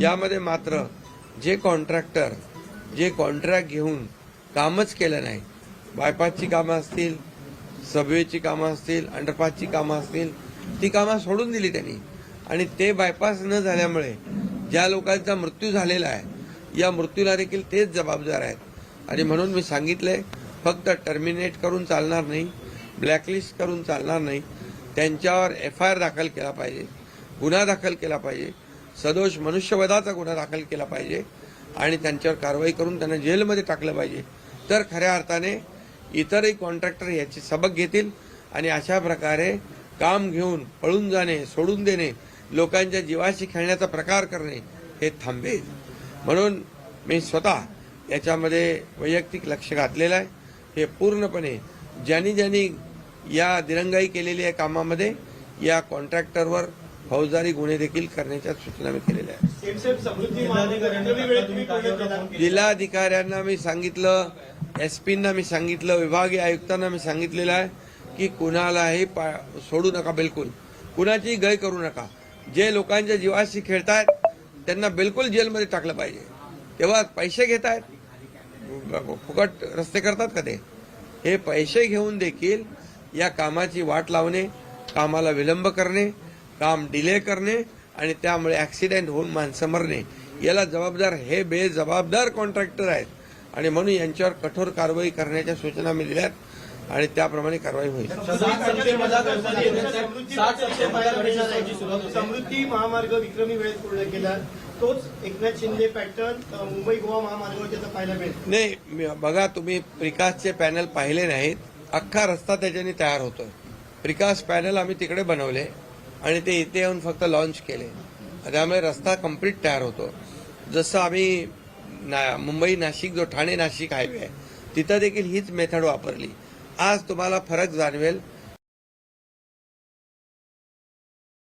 यामध्ये मात्र जे कॉन्ट्रॅक्टर जे कॉन्ट्रॅक्ट घेऊन कामच केलं नाही बायपासची कामं असतील सबवेची कामं असतील अंडरपासची कामं असतील ती कामं सोडून दिली त्यांनी. आणि ते बायपास न झाल्यामुळे ज्या लोकांचा मृत्यू झालेला आहे या मृत्यूला देखील तेच जबाबदार आहेत. आणि म्हणून मी सांगितलंय फक्त टर्मिनेट करून चालणार नाही ब्लॅकलिस्ट करून चालणार नाही त्यांच्यावर एफ आय आर दाखल केला पाहिजे गुन्हा दाखल केला पाहिजे. सदोष मनुष्यवधाचा गुन्हा दाखल केला पाहिजे आणि त्यांच्यावर कारवाई करून त्यांना जेलमध्ये टाकलं पाहिजे. तर खऱ्या अर्थाने इतरही कॉन्ट्रॅक्टर याची सबक घेतील आणि अशा प्रकारे काम घेऊन पळून जाणे सोडून देणे लोकांच्या जीवाशी खेळण्याचा प्रकार करणे हे थांबेल. म्हणून मी स्वतः याच्यामध्ये वैयक्तिक लक्ष घातलेलं आहे. हे पूर्णपणे ज्यांनी ज्यांनी या दिरंगाई केलेली आहे कामामध्ये या कॉन्ट्रॅक्टरवर फौजदारी गुन्हे देखील करण्याच्या सूचना मी केलेल्या आहेत. जिल्हाधिकाऱ्यांना मी सांगितलं एस पींना मी सांगितलं विभागीय आयुक्तांना मी सांगितलेलं आहे की कुणालाही पा- सोडू नका बिलकुल. कुणाची गय करू नका. जे लोकांच्या जीवाशी खेळतायत त्यांना बिलकुल जेलमध्ये टाकलं पाहिजे. तेव्हा पैसे घेत आहेत फुकट रस्ते करतात का ते? हे पैसे घेऊन देखील या कामाची वाट लावणे कामाला विलंब करणे काम डिले करणे आणि त्यामुळे ऍक्सिडेंट होऊन माणसं मरणे. याला जबाबदार हे बेजबाबदार कॉन्ट्रॅक्टर आहेत. आणि म्हणून यांच्यावर कठोर कारवाई करण्याच्या सूचना मी दिल्यात आणि त्याप्रमाणे कारवाई होईल. समृद्धी महामार्ग विक्रमी वेळेत पूर्ण केला तोच एकनाथ शिंदे पॅटर्न मुंबई गोवा महामार्गावर पाहायला मिळेल. नाही बघा तुम्ही प्रिकासचे पॅनल पाहिले नाहीत. अख्खा रस्ता त्याच्याने तयार होतोय. प्रिकास पॅनल आम्ही तिकडे बनवले. आणि ते इथे येऊन फक्त लॉन्च केले. त्यामुळे रस्ता कंप्लीट तयार होतो. जसं आम्ही ना मुंबई नाशिक जो ठाणे नाशिक हायवे आहे तिथं देखील हीच मेथड वापरली. आज तुम्हाला फरक जाणवेल.